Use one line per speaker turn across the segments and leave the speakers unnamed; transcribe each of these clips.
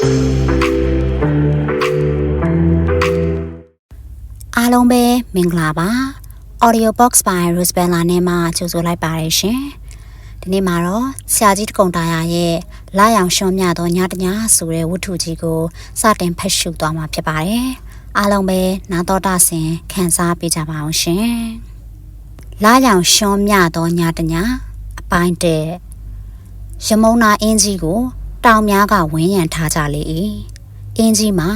အားလုံးပဲမင်္ဂလာပါ Audio Box by Rosebella နဲ့မှကြိုဆိုလိုက်ပါတယ်ရှင်ဒီနေ့မှာတော့ဆရာကြီးတကုံတာယာရဲ့လာရောင်ရှော့မြသောညတညဆိုတဲ့ဝတ္ထုကြီးကိုစတင်ဖတ်ရှုသွားမှာဖြစ်ပါတယ်အားလုံးပဲနာတော်တာဆင်ခံစားပေးကြပါအောင်ရှင်လာရောင်ရှော့မြသောညတညအပိုင်းတဲ့ရမုံနာအင်းကြီးကို တောင်များကဝင်းရံထားကြလေ၏အင်းကြီးမှာ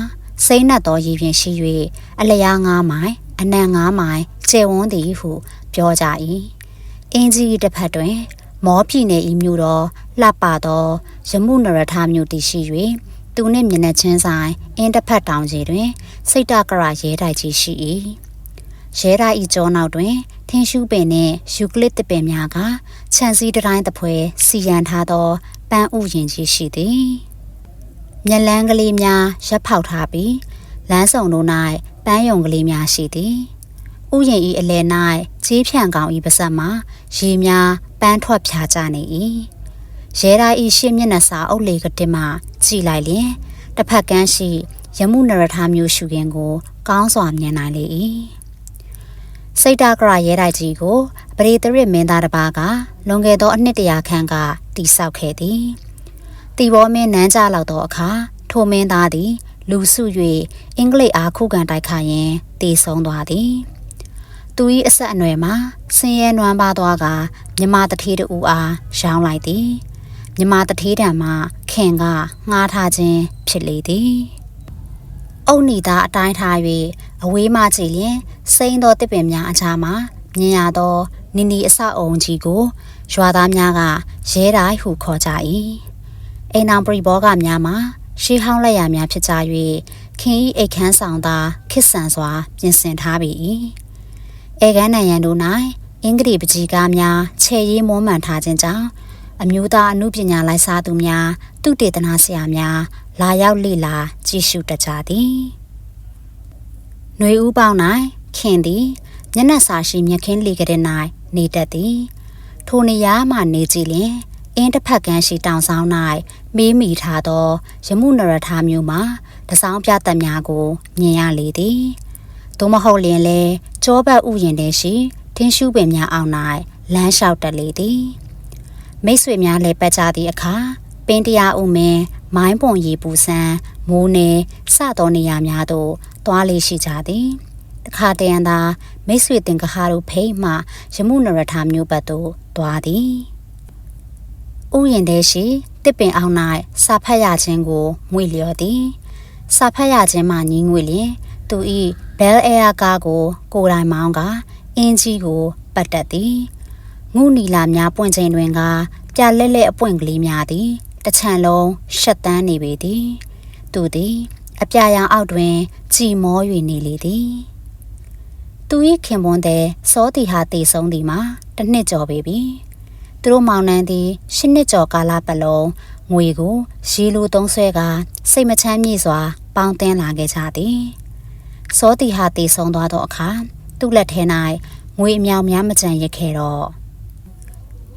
စိမ့်နှက်သောရည်ပြင်ရှိ၍အလျား9မိုင်အနံ9မိုင်ကျေဝန်းသည်ဟုပြောကြ၏အင်းကြီးတစ်ဖက်တွင် မောပြည်နယ်ဤမြို့တော်လှပသောရမှုနရထမြို့တည်ရှိ၍သူနှင့်မျက်နှာချင်းဆိုင်အင်းတစ်ဖက်တောင်ကြီးတွင် စိတ်တကရရဲတိုက်ကြီးရှိ၏ရဲတိုက်ဤကျောနောက်တွင်ထင်းရှူးပင်နှင့်ယူကလစ်တစ်ပင်များကခြံစည်းတိုင်းတစ်ဖွဲစီရန်ထားသောပ န်းဥယင်ကြီးရှိသည်မျက်လန်းကလေးများရပ်ဖောက်ထားပြီးလမ်းဆောင်တို့၌ပန်းယုံကလေးများရှိသည်ဥယင်ဤအလယ်၌ခြေးဖြန့်ကောင်ဤပါစက်မှာရေများပန်းထွက်ဖြာကြနေ၏ရဲတိုင်းဤရှင်းမျက်နှာစာအုပ်လေကတင်မှကြည်လိုက်လျင်တစ်ဖက်ကန်းရှိရမှုနရထားမျိုးရှုခင်ကို ကောင်းစွာမြင်နိုင်လေ၏ စိတ်တကရရဲတိုက်ကြီးကိုပရိသရစ်မင်းသားတစ်ပါးကလွန်ခဲ့သောအနှစ်တရာခန့်ကတိဆောက်ခဲ့သည်တီဘောမင်းနန်းကြလောက်သောအခါထိုမင်းသားသည် လူစု၍အင်္ဂလိပ်အားခုခံတိုက်ခါရင်တည်ဆုံးသွားသည်သူ၏အဆက်အနွယ်မှာဆင်းရဲနွမ်းပါသွားကမြမတထေးတူအားရောင်းလိုက်သည်မြမတထေးတံမှာခင်ကငှားထားခြင်းဖြစ်လေသည် အုတ်နီသားအတိုင်းထား၍အဝေးမှကြည့်လျင်စိမ့်သောတစ်ပင်များအကြားမှာမြင်ရသောနီနီအဆောက်အုံကြီးကိုရွာသားများကရဲတိုင်းဟုခေါ်ကြ၏အိမ်အောင်ပရိဘောကများမှာရှေးဟောင်းလက်ရာများဖြစ်ကြ၍ခင်ဤအိတ်ခမ်းဆောင်သာခစ်ဆန်စွာ ပြင်ဆင်ထားပေ၏ဧကန်းနံရန်တို့၌အင်္ဂလိပ်ပကြီးကားများခြေရေးမွမ်းမံထားခြင်းကြောင့် အမျိုးသားအမှုပညာလိုက်စားသူများသူတေသနာဆရာများလာရောက်လေ့လာကြည့်ရှုတတ်ကြသည်။ຫນွေဦးပေါင်း၌ခင်သည်မျက်နှာစာရှိမြက်ခင်းလီကတဲ့၌နေတတ်သည်။ထိုနေရာမှနေကြည့်လျင်အင်းတစ်ဖက်ကန်းရှိတောင်ဆောင်၌မီးမိထားသောရမှုနရထားမျိုးမှာတစောင်းပြတ်များကိုမြင်ရလေသည်။သို့မဟုတ်လျင်လဲကြောဘတ်ဥယျင်တဲ့ရှိထင်းရှုပင်များအောင်၌လမ်းလျှောက်တက်လေသည်။ မိတ်ဆွေများလည်းပတ်ကြသည့်အခါပင်တရားဥမင်းမိုင်းပွန်ရီပူဆန်းမိုးနေစသောနေရာများသို့တွားလေးရှိကြသည်တခါတရံသာမိတ်ဆွေတင်ကဟာတို့ဖိမှရမှုနရထာမျိုးဘက်သို့တွားသည်ဥယျင်တဲ့ရှိတစ်ပင်အောင်၌စာဖတ်ရခြင်းကိုမွေလျော်သည်စာဖတ်ရခြင်းမှညီးငွေလျင်သူဤဘဲလ်အဲယာကားကိုကိုယ်တိုင်မောင်းကအင်းကြီးကိုပတ်တတ်သည် ငုနီလာများပွင့်ချိန်တွင်ကပြလက်လက်အပွင့်ကလေးများသည်တချံလုံးရှက်တန်းနေပေသည်သူသည်အပြာရောင်အောက်တွင်ကြည်မော၍နေလေသည်သူ၏ခင်ပွန်းတဲ့စောတီဟာတည်ဆုံးသည်မှာတစ်နှစ်ကျော်ပေပြီသူတို့မောင်နှံသည်ရှစ်နှစ်ကျော်ကာလပတ်လုံးငွေကိုရီလိုသုံးဆွဲကစိတ်မချမ်းမြေ့စွာ ပေါင်းတင်လာခဲ့ကြသည်စောတီဟာတည်ဆုံးသွားသောအခါသူ့လက်ထဲ၌ငွေအမြောင်များမကြံရခဲ့တော့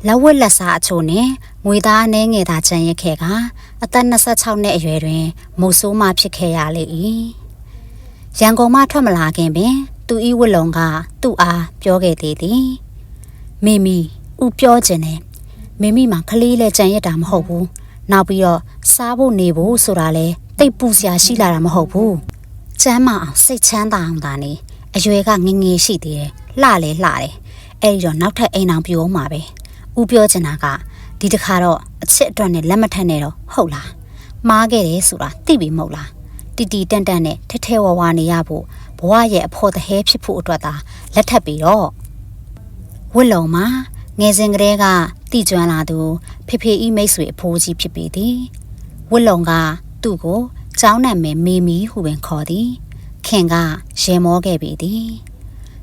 လက်ဝက်လက်စားအချို့နဲ့ငွေသားအနေငယ်သာချန်ရခဲ့ကအသက်26နှစ်အရွယ်တွင် မုတ်ဆိုးမှဖြစ်ခဲ့ရလေ၏ရန်ကုန်မှထွက်မလာခင်ပင် သူဤဝတ်လုံကသူ့အားပြောခဲ့သေးသည်မိမိဥပြောခြင်းနဲ့မိမိမှာခလေးလဲကြံရတာမဟုတ်ဘူးနောက်ပြီးတော့စားဖို့နေဖို့ဆိုတာလဲတိတ်ပူစရာရှိလာတာမဟုတ်ဘူးကျမ်းမအောင်စိတ်ချမ်းသာအောင်ဒါနေအရွယ်ကငငယ်ရှိသေးတယ်လှလဲလှတယ်အဲ့ဒီတော့နောက်ထပ်အိမ်အောင်ပြောမှာပဲ ဥပြောချင်တာကဒီတခါတော့အချစ်အတွက်နဲ့လက်မထက်နဲ့တော့ဟုတ်လားမားခဲ့တယ်ဆိုတာသိပြီမဟုတ်လားတီတီတန်တန်နဲ့ထထဲဝါဝါနေရဖို့ဘဝရဲ့အဖို့တဟဲဖြစ်ဖို့အတွက်သာလက်ထပ်ပြီးတော့ဝစ်လုံမှာငယ်စဉ်ကလေးကတိကျွမ်းလာသူဖေဖေဤမိတ်ဆွေအဖိုးကြီးဖြစ်ပေသည်ဝစ်လုံကသူ့ကိုကျောင်းနံမယ်မေမီဟုပင်ခေါ်သည်ခင်ကရေမောခဲ့ပေသည်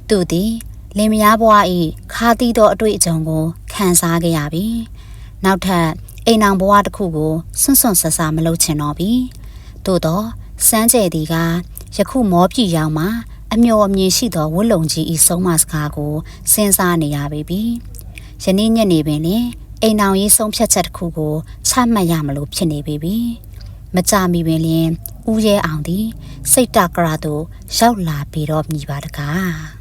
သူသည်လင်မယားဘွား၏ခါတီးသောအတွေ့အကြုံကို ခံစားခဲ့ရပြီ။နောက်ထပ်အိမ်အောင်ဘဝတစ်ခုကိုစွန့်စွန့်ဆဆမလုပ်ချင်တော့ပြီ။သို့တော့စမ်းကြဲဒီကယခုမောပြည်ရောက်မှာအမျော်အမြင်ရှိသောဝတ်လုံကြီးဤဆုံးမစကားကိုစဉ်းစားနေရပြီ။ယနေ့ညနေပင်လင်အိမ်အောင်ရေးဆုံးဖြတ်ချက်တစ်ခုကိုချမှတ်ရမလို့ဖြစ်နေပြီ။မကြမီပင်လျင်ဦးရဲအောင်သည်စိတ်တကရသို့ရောက်လာပြီးတော့မြည်ပါတကား